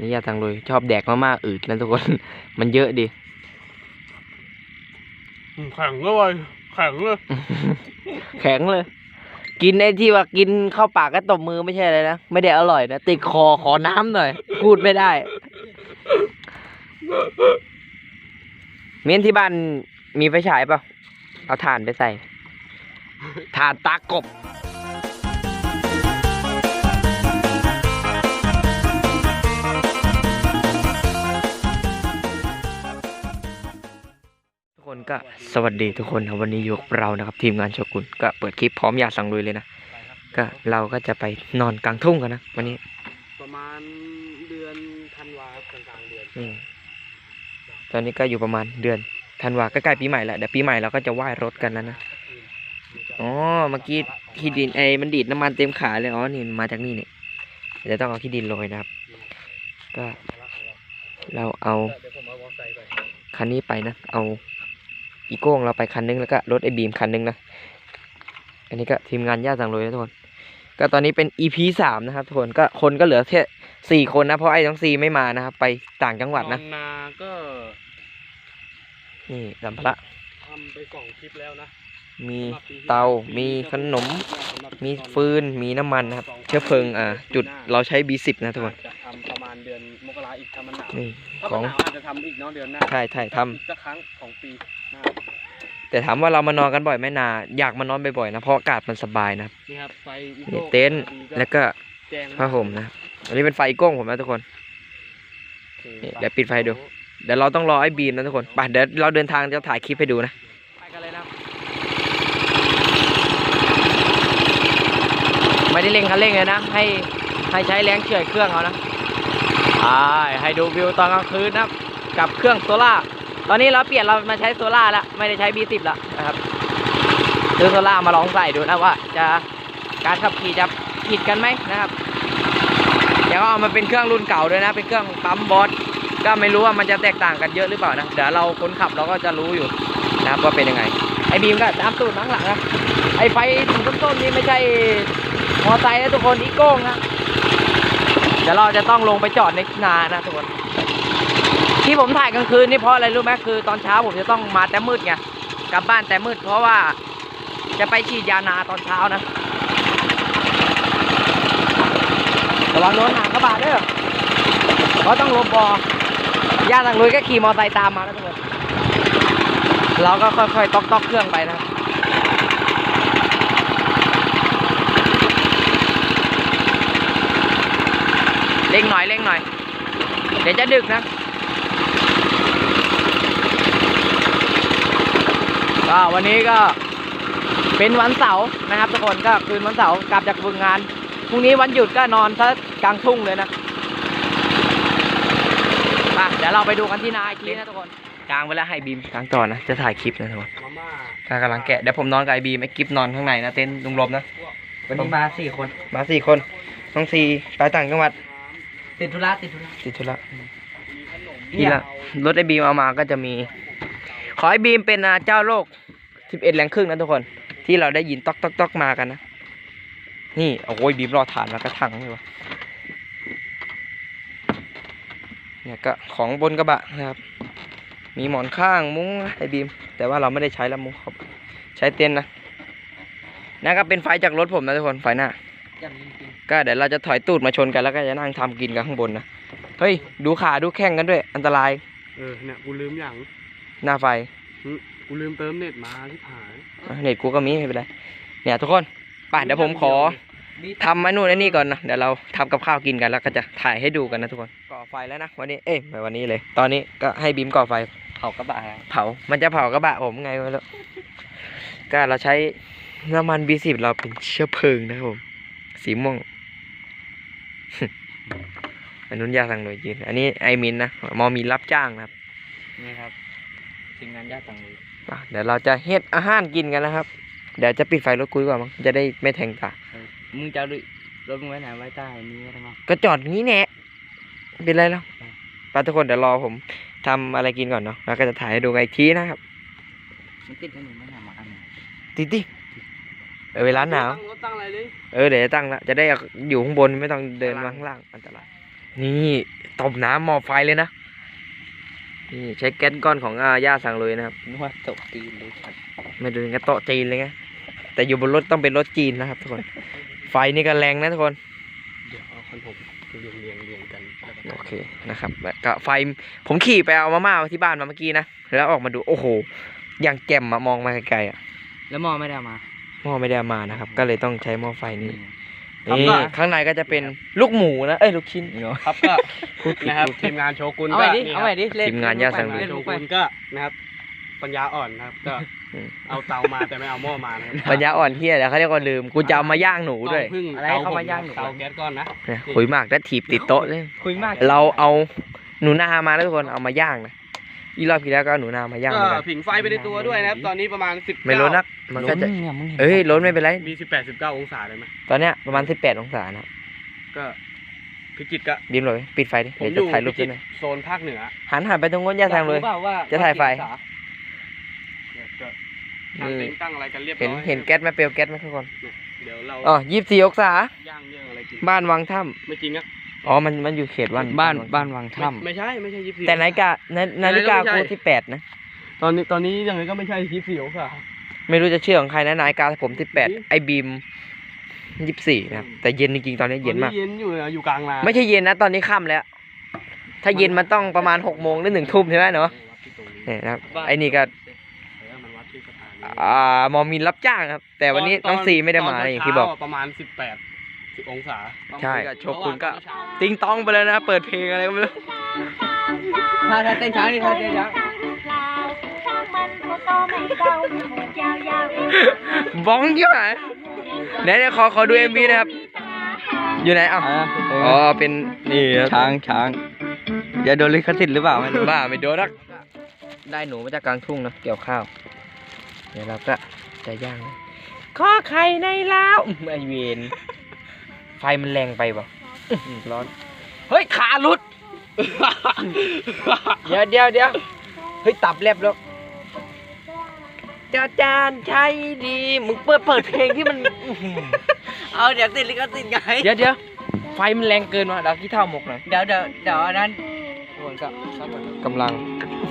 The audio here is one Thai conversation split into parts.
นี่ยาทางเลยชอบแดกมากๆอืดนะทุกคน มันเยอะดิแข็งเลยแข็งเลย แข็งเลย กินไอ้ที่ว่ากินเข้าปากก็ตบมือไม่ใช่อะไรนะ ไม่ได้อร่อยนะ ติดคอขอน้ำหน่อย พูดไม่ได้ เมียนที่บ้านมีไฟฉายเปล่าเอาถ่านไปใส่ถ่านตากบ กคนก็สวัสดีทุกคนนะวันนี้อยู่กับเรานะครับ ทีมงานโชกุนก็เปิดคลิปพร้อมยาสั่งลุยเลยนะก็เราก็จะไปนอนกลางทุ่งกันนะวันนี้ประมาณเดือนธันวากลางกลางๆเดือนนี่ตอนนี้ก็อยู่ประมาณเดือนธันวาใกล้ๆปีใหม่แหละเดี๋ยวปีใหม่เราก็จะไหว้รถกันแล้วนะอ๋อเมื่อกี้ขี้ดินไอ้มันดีดน้ำมันเต็มขาเลยอ๋อนี่มาจากนี่เนี่ยเดี๋ยวต้องเอาขี้ดินโรยนะครับ ก็เราเอาเดี๋ยวผมเอาวอลไซค์ไปคันนี้ไปนะ เอา อีโก้งเราไปคันนึงแล้วก็รถไอบีมคันนึงนะ อันนี้ก็ทีมงานญาติสั่งเลยนะทุกคน ก็ตอนนี้เป็น EP สามนะครับทุกคนก็คนก็เหลือแค่สี่คนนะ เพราะไอ้น้องซีไม่มานะครับ ไปต่างจังหวัดนะนอนนาก็ นี่สัมภาระทำไปสองคลิปแล้วนะ มีสำหรับปีที่เตาแล้วมีขนมสำหรับมีตอนฟืน มีน้ำมันนะครับ เชื้อเพลิง อ่า จุดเราใช้ B10 นะทุกคน จะทำประมาณเดือนมกราอีกถ้ามันหนาวนี่ ถ้าขมัอนง หนาวอาจจะทำอีกเนาะเดือนหน้าใช่ใช่ทอีกสักครั้งของปีหน้าำแต่ถามว่าเรามานอนกันบ่อยไหมนา อยากมานอนบ่อยๆนะ เพราะอากาศมันสบายนะครับ นี่ครับไฟอีนี่โก้เต็นท์ดีก็แล้วก็แจ้งผ้าห่มนะครับอันนี้เป็นไฟโก้งผมนะทุกคน นี่เดี๋ยวปิดไฟดู เดี๋ยวเราต้องรอไอ้บีมนะทุกคน ไป เดี๋ยวเราเดินทางจะถ่ายคลิปให้ดูนะ ไปกันเลยนะ ไม่ได้เร่งคันเร่งเลยนะ ให้ให้ใช้แรงเฉื่อยเครื่องเอานะใช่ให้ดูวิวตอนกลางคืนนะกับเครื่องโซล่าตอนนี้เราเปลี่ยนเรามาใช้โซล่าแล้วไม่ได้ใช้ B10 แล้วนะครับซื้อโซล่ามาลองใส่ดูนะว่า จะการขับขี่จะผิดกันไหมนะครับเดี๋ยวเอามาเป็นเครื่องรุ่นเก่าด้วยนะเป็นเครื่องปั๊มบอสก็ไม่รู้ว่ามันจะแตกต่างกันเยอะหรือเปล่านะเดี๋ยวเราคนขับเราก็จะรู้อยู่นะครับว่าเป็นยังไงไอ้บีมก็ตามตูดมาข้างหลังนะไอ้ไฟถึงต้นๆนี่ไม่ใช่ มอไซค์นะทุกคนอีโก้งนะเดี๋ยวเราจะต้องลงไปจอดในนานะทุกคนที่ผมถ่ายกลางคืนนี่เพราะอะไรรู้ไหมคือ ตอนเช้าผมจะต้องมาแต่มืดไงกลับบ้านแต่มืดเพราะว่าจะไปฉีดยานาตอนเช้านะระวังโดนหางกระบะเด้อเพราะต้องลบบอย่าทางลุยก็ขี่มอไซค์ตามมาแล้วทุกคนเราก็ค่อยๆต๊อกตอกเครื่องไปนะครับ เร่งหน่อยเร่งหน่อย เดี๋ยวจะดึกนะ ก็วันนี้ก็เป็นวันเสาร์นะครับทุกคนก็คืนวันเสาร์กลับจากฝึกงานพรุ่งนี้วันหยุดก็นอนซะกลางทุ่งเลยนะมาเดี๋ยวเราไปดูกันที่นาอีกทีนะทุกคนกลางเวลาให้บีมกลางต่อนะจะถ่ายคลิปนะทุกคนมาม่ากากำลังแกะเดี๋ยวผมนอนกับไอบีมไอกิฟนอนข้างในนะเต็นท์ลุงลมนะวันนี้มาสี่คนมาสี่คนน้องซีไปต่างจังหวัด ติดธุระติดธุระติดธุระมีขนมนี่ละรถไอบีมเอามาก็จะมี ขอไอบีมเป็นอ่าเจ้าโลกสิบเอ็ดแรงครึ่งนะทุกคน ที่เราได้ยินต๊อกต๊อกต๊อกมากันนะนี่โอ้ยบีมรอฐานมากระถังเลยวะเนี่ยก็ของบนกระบะนะครับ มีหมอนข้างมุ้งนะไอบีม แต่ว่าเราไม่ได้ใช้แล้วมุ้งครับ ใช้เต็นท์นะนั่นก็เป็นไฟจากรถผมนะทุกคนไฟหน้าอย่างจริง ก็เดี๋ยวเราจะถอยตูดมาชนกันแล้วก็จะนั่งทำกินกันข้างบนนะ เฮ้ย ดูขาดูแข้งกันด้วย อันตราย เออเนี่ยกูลืมอย่าง หน้าไฟ กูลืมเติมเน็ตมาที่ผายอะเน็ตกูก็มีไม่เป็นไร เนี่ยทุกคนไป่ะเดี๋ยวผมขอๆบีทำไอ้นู่นไอ้นี่ก่อนนะ เดี๋ยวเราทำกับข้าวกินกันแล้วก็จะถ่ายให้ดูกันนะทุกคน ก่อไฟแล้วนะวันนี้ เอ้ยไม่วันนี้เลย ตอนนี้ก็ให้บีมก่อไฟ เผากระบะฮะเผา มันจะเผากระบะผมไงไม่รู้ก็เราใช้น้ำมัน B10 เราเป็นเชื้อเพลิงนะครับผม สีม่วง อันนู้นยาสั่งหน่วยจีนอันนี้ไอมินนะมอมีนรับจ้างนะครับ นี่ครับทีมงานญาติต่างเลยอะเดี๋ยวเราจะเฮ็ดอาหารกินกันแล้วครับ เดี๋ยวจะปิดไฟรถคุยก่อนมั้งจะได้ไม่แทงตามึงจะเอารถมึงไว้ไหนไว้ใต้นี้ก็ได้มั้งก็จอดงี้แน่เป็นไรแล้วไปทุกคนเดี๋ยวรอผมทำอะไรกินก่อนเนาะแล้วก็จะถ่ายให้ดูกันอีกทีนะครับมันติดให้หนูไม่หนามาอันไหนติดดิเออเวลาหนาวตั้งรถตั้งอะไรเลยเออเดี๋ยวจะตั้งละจะได้อยู่ข้างบนไม่ต้องเดินมาข้างล่างอันตรายนี่ต้มน้ำหม้อไฟเลยนะนี่ใช้แก๊สก้อนของอาย่าสั่งเลยนะครับนึกว่าตกตีนเลยครับไม่ดูกันโต๊ะจีนเลยไงแต่อยู่บนรถต้องเป็นรถจีนนะครับทุกคน ไฟนี่ก็แรงนะทุกคนเดี๋ยวเอาขนมเรียงเรียงเรียงกันแล้วก็โอเคนะครับแล้วก็ไฟผมขี่ไปเอามาม่าที่บ้านมาเมื่อกี้นะแล้วออกมาดูโอ้โหอย่างแจ่มอะมองมาไกลๆอะแล้วหมอไม่ได้เอามา หม้อไม่ได้เอามานะครับ ก็เลยต้องใช้หม้อไฟนี้ครับนี่ก็ ข้างในก็จะเป็นลูกหมูนะเอ้ยลูกชิ้นครับก็นะครับทีมงานโชกุนเอาก็ใหม่ดินี่เอาคใหรัม่บดิ เล่นทีมงานย่าสังทีมงานโชกุนก็นะครับปัญญาอ่อนนะครับ ก็อืม เอาเตามาแต่ไม่เอาหม้อมานะครับปัญญาอ่อนเฮียแล้วเขาเรียกว่าลืมกูจะเอามาย่างหนูด้วยเตาพึ่งอะไรเตเข้ามาย่างหนู เตาแก๊สก้อนนะ เนี่ยคุยมากแล้วถีบติดโต๊ะเลยคุยมากเราเอาหนูนามาแล้วทุกคนเอามาย่างนะ อีรอบที่แล้วก็เอาหนูนามาย่างเหมือนก็กันผิงไฟไปในตัวด้วยนะครับ ตอนนี้ประมาณสิบไม่ล้นนักมันก็จะเนี่ยมึงห็นเอ้ยล้นไม่เป็นไร มีสิบแปดสิบเก้าองศาเลยไหมตอนเนี้ยประมาณ18องศานะก็พิจิตรก็บีมเลยปิดไฟดิผมเดี๋ยวอจะยู่ถ่ายรูปพิด้วยหน่อยจิตรโซนภาคเหนือหันหันไปตรงโน้นย่าแซงเลย รู้ปาว่าจะถ่ายไฟ เนี่ยก็ตั้งเต็นท์ตั้งอะไรกันเรียบร้เห็นอยเห็นแก๊สไหมเปลวแก๊สไหมทุกคนเดี๋ยวเราอ๋อยี่สิบสี่องศาย่างเรื่องอะไรกินบ้านวังถ้ไม่จริงอะำ อ๋อ มัน มันอยู่เขตวันบ้านวังบ้านวังไม่ถ้ไม่ใช่ไม่ใช่ยี่สิบสี่แต่นาฬิกานานาฬิกาไม่ใช่กูที่แปดนะ ตอนนี้ตอนนี้ยังไงก็ไม่ใช่ยี่สิบสี่องศา ไม่รู้จะเชื่อของใครนะนาฬิกาผมที่แปดอุ๊ยไอบีมยี่สิบสี่นะครับ แต่เย็นจริงๆตอนนี้เย็นมาก ตอเย็นอยู่นะอยู่กลางนาไม่ใช่เย็นนะ ตอนนี้ค่ำแล้ว ถ้าเย็นมันต้องประมาณหกโมงหรือหนึ่งทุ่มใช่ไหมเนาะวัดที่ตรงนี้เนี่ยนะครับำไอ้นี่ก็เออมันวัดที่สถานีอ่ามอมินรับจ้างครับ แต่วันนี้น้องซีไม่ได้มาอย่างที่บอกตนเช้ประมาณสิบแปด สิบองศาใช่ต้องโชกุนก็เพราะว่าตอนเช้าติงตองไปเลยนะ เปิดเพลงอะไรก็ไม่รู้ ถ้าถ้าเต้นช้างนี่ถ้าเต้นช้างช่างมันตัวโตไม่เดาหมูยาวๆเองบ้องเยอะไหนไหนๆขอขอดูเอ็มวีนะครับ อยู่ไหนอ้าวอ๋อเป็นนี่ครับช้างช้างอย่าโดนลิขสิทธิ์หรือเปล่าไม่รู้บ้าไม่โดนรักได้หนูมาจากกลางทุ่งนะเกี่ยวข้าว เดี๋ยวเราก็จะย่าง ข้อไข่ในเล้าวไอเวน ไฟมันแรงไปป่ะร้อน เฮ้ยขาหลุด เดี๋ยวเดี๋ยวเดี๋ยวเฮ้ยตับแลบแล้วจาจานใช่ดี มึงเปิดเปิดเพลงที่มัน เอาเดี๋ยวติดลิขสิทธิ์ไง เดี๋ยวเดี๋ยวไฟมันแรงเกินว่ะดาวขี้เท่าหมกหน่อย เดี๋ยวเดี๋ยวเดี๋ยวอันนั้นทุกคนก็กำลัง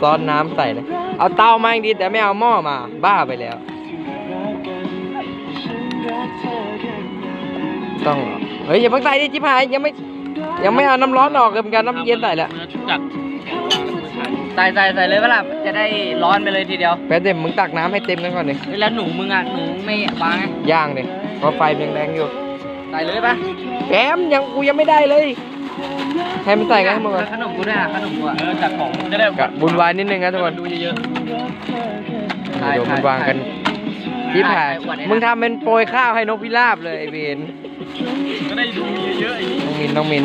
ซอสน้ำใส่เลย เอาเตามาอย่างดีแต่ไม่เอาหม้อมา บ้าไปแล้ว ต้องเหรอ เฮ้ยอย่าเพิ่งใส่ดิจิพายยังไม่ยังไม่เอาน้ำร้อนออกเลยเหมือนกันน้ำเย็นใส่แล้วจัดใส่ใส่ใส่เลยปะล่ะจะได้ร้อนไปเลยทีเดียวแป๊บเดียวมึงตักน้ำให้เต็มกันก่อนเลยเฮ้ยแล้วหนูมึงอะหนูไม่วางไงย่างเลยเพราะไฟมันยังแรงอยู่ใส่เลยปะแกมยังกูยังไม่ได้เลยให้มันใส่กันให้หมดก่อนขนมกูด้วยอะขนมกูอะเออจัดของจะได้กะบุญวายนิดนึงนะทุกคนดูเยอะเดี๋ยวมันวางกันที่ผ่านมึงทำเป็นโปรยข้าวให้นกพิราบเลยไอเวนๆ ก็ได้ดูเยอะๆอย่างนี้น้องมินน้องมิน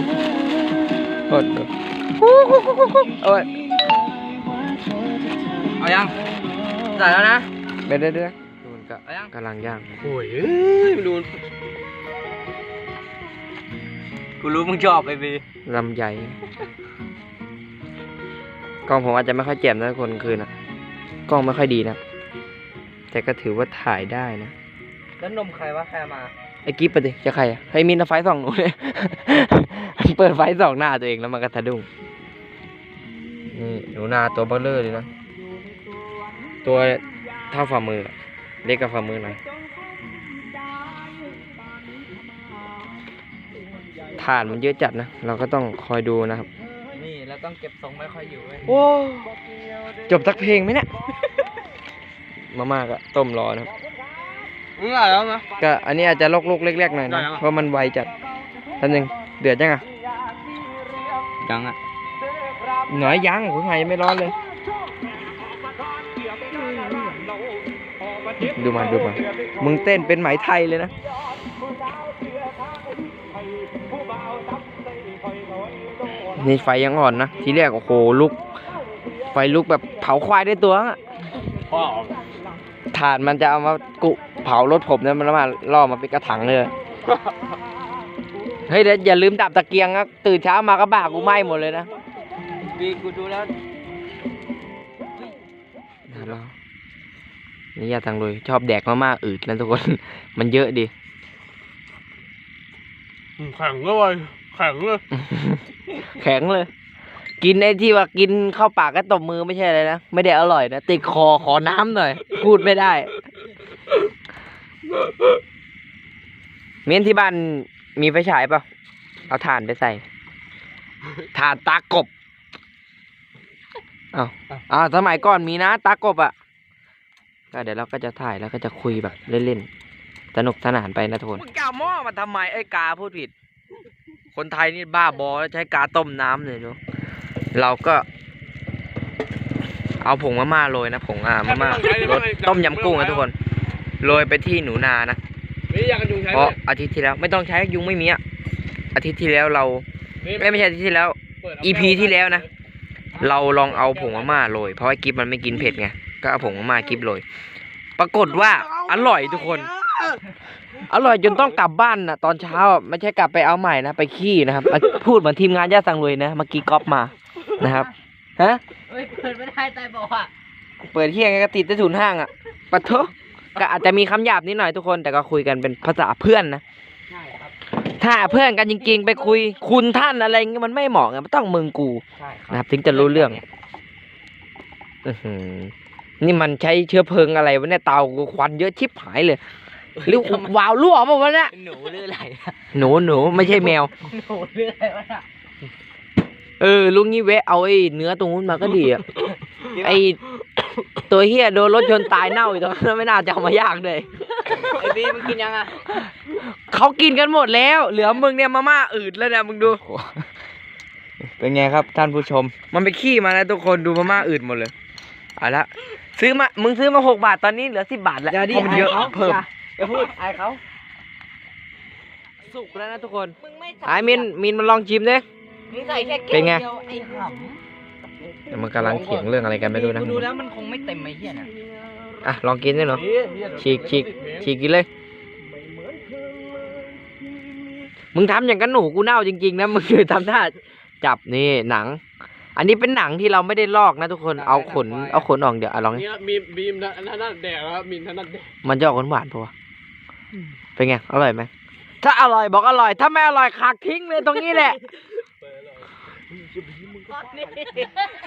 กดดูโอ้ยเอายังใส่แล้วนะไปเรื่อยๆดูมันก็เอายังกำลังย่างโอ้ยเอ้ยมันดูกูรู้มึงชอบไอ้บีลำใหญ่กล้องผมอาจจะไม่ค่อยแจ่มนะทุกคนคืนนะกล้องไม่ค่อยดีนะ แต่ก็ถือว่าถ่ายได้นะ แล้วนมใครวะใครเอามา ไอ้กิ๊บไปดิจะใครอะให้มินเอาไฟส่องหนูเลยเปิดไฟส่องหน้าตัวเองแล้วมันก็สะดุ้งนี่หนูนาตัวเบลเลอร์เลยนะ ตัวเท่าฝ่ามืออะเล็กกับฝ่ามือหน่อยถ่านมันเยอะจัดนะ เราก็ต้องคอยดูนะครับ นี่เราต้องเก็บทรงไม่ค่อยอยู่เว้ยโอ้จบสักเพลงไหมเนี่ย มาม่าก็ต้มรอนะครับ มึงอะไรแล้วนะ ก็อันนี้อาจจะลกๆเล็กๆหน่อยได้นะแล้วเพราะมันไวจัดท่านหนึ่งเดือดจังอะยังอะหน่อยยังผมหายยังไม่ร้อนเลย ดูมาดูมามึงเต้นเป็นไหมไทยเลยนะ นี่ไฟยังอ่อนนะ ทีแรกโอ้โหลุก ไฟลุกแบบเผาควายได้ตัวอะพ่อถ่านมันจะเอามากุ เผารถผมเนี่ยมันมาล่อมาเป็นกระถังเลย เฮ้ยเดี๋ยวอย่าลืมดับตะเกียงนะตื่นเช้ามาก็บ้ากูไหม้หมดเลยนะบีกูดูแล้วนะเรานี่ยาทางเลยชอบแดกมากๆอืดนะทุกคน มันเยอะดิแข็งเลยแข็งเลย แข็งเลย กินไอ้ที่ว่ากินเข้าปากก็ตบมือไม่ใช่เลยนะ ไม่ได้อร่อยนะ ติดคอขอน้ำหน่อย พูดไม่ได้ เมียนที่บ้านมีไฟฉายเปล่าเอาถ่านไปใส่ถ่านตากบเอาอ่าสมัยก่อนมีนะตากบอะก็เดี๋ยวเราก็จะถ่ายแล้วก็จะคุยแบบเล่นๆสนุกสนานไปนะทุกคนมึงกาหม้อมาทำไมเอ้กาพูดผิด คนไทยนี่บ้าบอแล้วใช้กาต้มน้ำเลยดูเราก็ เอาผงมะม่าโรยนะผงอ่ามาม่ารสต้มยำกุ้งนะทุกคน โรยไปที่หนูนานะนี่อยากกันยุงใช้เพราะอาทิตย์ที่แล้วไม่ต้องใช้ยุงไม่มีอะอาทิตย์ที่แล้วเราไม่ไม่ใช่อาทิตย์ที่แล้ว EP ที่แล้วนะ เราลองเอาผงมะม่าโรยเพราะว่ากิฟมันไม่กินเผ็ดไงก็เอาผงมะม่ากิฟโรยปรากฏว่าอร่อยทุกคน อร่อยจนต้องกลับบ้านนะตอนเช้าอะไม่ใช่กลับไปเอาใหม่นะไปขี้นะครับอะพูดเหมือนทีมงานย่าสังเลยนะเมื่อกี้ก๊อปมานะครับฮะ เฮ้ยเปิดไม่ได้ตายบอกอะเปิดเที่ยงไงก็ติดใต้ถุนห้างอะปะเถอะ ก็อาจจะมีคำหยาบนิดหน่อยทุกคนแต่ก็คุยกันเป็นภาษาเพื่อนนะ ใช่ครับ ถ้าเพื่อนกันจริงๆ ไปคุยคุณท่านอะไรเงี้ยมันไม่เหมาะไงมันต้องมึงกูใช่คนะครัรับ บถึงจะรู้เรื่องอื้อหือนี่มันใช้เชื้อเพลิงอะไรวะเนี่ยเตากูควันเยอะชิบหายเลยหรือวาวรั่วเปล่าวะเนี่ยหนูหรืออะไรอะหนูหนูไม่ใช่แมว หนูหรืออะไรวะน่ะ เออลุงงี้แวะเอาไอ้เนื้อตรงนู้นมาก็ดีอะ ไอ้ตัวเฮียโดนรถชนตายเน่าอยู่ตรงนั้นไม่น่าจะเอามาย่างเลย ไอ้บีมึงกินยังอะเขากินกันหมดแล้ว เหลือมึงเนี่ยมาม่าอืดแล้วเนี่ยมึงดู เป็นไงครับท่านผู้ชม มันไปขี้มาแล้วทุกคนดูมาม่าอืดหมดเลยเอาละซื้อมา มึงซื้อมาหกบาทตอนนี้เหลือสิบบาทแล้วอย่าดิเพราะมันเยอะอายเขาเพิ่ม อย่า อย่าพูดอายเขา สุกแล้วนะทุกคน มึงไม่ใส่ไอ้มินมินมาลองชิมดิ มึงใส่แค่แก้วเป็นไง ดียวไอ้หเดี๋ยวมันกำลังเถียงเรื่องอะไรกันไม่รู้นะำกูดูแล้วมันคงไม่เต็มไอ้เหี้ยน่ะอะลองกินด้วยเนาะฉีกฉีกฉีกกินเลย มึงทำอย่างกันหนูกูเน่าจริงๆนะ มึงคือทำท่าจับนี่หนัง อันนี้เป็นหนังที่เราไม่ได้ลอกนะทุกคน เอาขนเอาขนออกเดี๋ยวอะลองดินี่มีบีมท่านนั้นแดกแล้วมีท่านนั้นแดกมันจะออกหวานๆปะวะเป็นไง อร่อยไหม ถ้าอร่อยบอกอร่อย ถ้าไม่อร่อยคักทิ้งเลยตรงนี้แหละ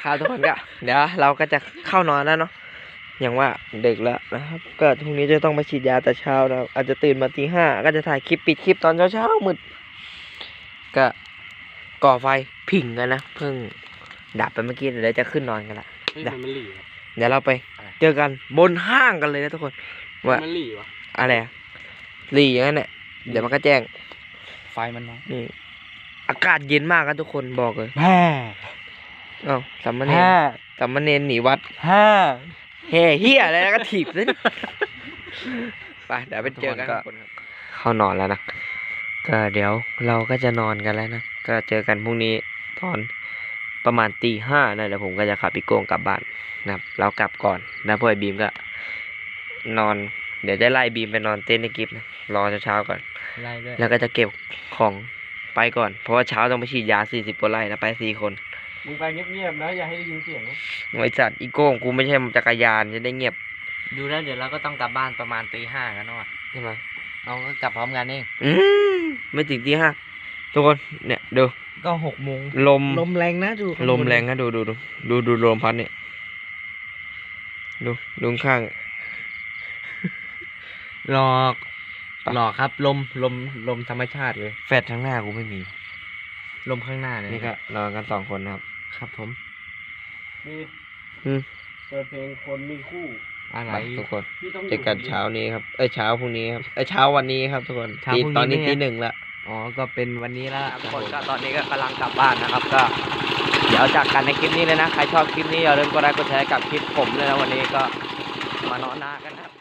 ครับทุกคนก็เดี๋ยวเราก็จะเข้านอนแล้วเนาะอย่างว่าดึกแล้วนะครับ ก็พรุ่งนี้จะต้องไปฉีดยาแต่เช้านะครับอาจจะตื่นมาตีห้าก็จะถ่ายคลิปปิดคลิปตอนเช้าเช้าๆมืดก็ก่อไฟผิงกันนะเพิ่งดับไปเมื่อกี้เดี๋ยวจะขึ้นนอนกันละ เฮ้ยมันหลีวะ เดี๋ยวเราไปเจอกันบนห้างกันเลยนะทุกคน ว่า มันหลีวะ อะไรอะหลีอย่างนั้นแหละเดี๋ยวมันก็แจ้งไฟมันน้อย นี่ อากาศเย็นมากครับทุกคนบอกเลยแฮ่เอ้าสัมมาเนรสัมมาเนรหนีวัดแฮ่แห่เฮียอะไรแล้วก็ถีบเลยไปเดี๋ยวไปเจอกันทุกคนก็เข้านอนแล้วนะ ก็เดี๋ยวเราก็จะนอนกันแล้วนะ ก็เจอกันพรุ่งนี้ตอนประมาณตีห้านะเดี๋ยวผมก็จะขับพี่โกงกลับบ้านนะครับ เรากลับก่อนแล้วพอไอ้บีมก็ นอน เดี๋ยวจะไล่บีมไปนอนเต้นในกิฟต์นะรอเช้าๆก่อน ไล่ด้วย แล้วก็จะเก็บของ ไปก่อน เพราะว่าเช้าต้องไปฉีดยาสี่สิบกว่าไร่นะไปสี่คน มึงไปเงียบๆนะอย่าให้ได้ยินเสียงนะไอ้สัตว์อีโก้งกูไม่ใช่จักรยานจะได้เงียบดูแล้วเดี๋ยวเราก็ต้องกลับบ้านประมาณตีห้ากันเนาะใช่ไหมเราก็กลับพร้อมกันเองอืมไม่ถึงที่ห้าทุกคนเนี่ยดูก็หกโมงลมลมแรงนะดูลมแรงนะดูดูดูดูดูลมพัดเนี่ยดูดูข้างหลอกปะ หลอกครับ ลมลมลมธรรมชาติเลย แฟดทั้างหน้ากูไม่มี ลมข้างหน้าเลยนี่ก็นอนกันสองคนนะครับ ครับผมมีอืมเปิดเพลงคนมีคู่อะไรไปทุกคนที่ต้องเจอกันเช้านี้ครับเอ้ยเช้าพรุ่งนี้ครับเอ้ยเช้าวันนี้ครับทุกคนเช้าตีพรุ่งนี้ตอนนี้เนี่ย ตีหนึ่งละ อ๋อ ก็เป็นวันนี้แล้วทุกคนก็ตอนนี้ก็กำลังกลับบ้านนะครับ ก็ เดี๋ยวจากกันในคลิปนี้เลยนะ ใครชอบคลิปนี้อย่าลืมกดไลค์กดแชร์กับคลิปผมเลยนะวันนี้ก็มานอนนากันนะครับ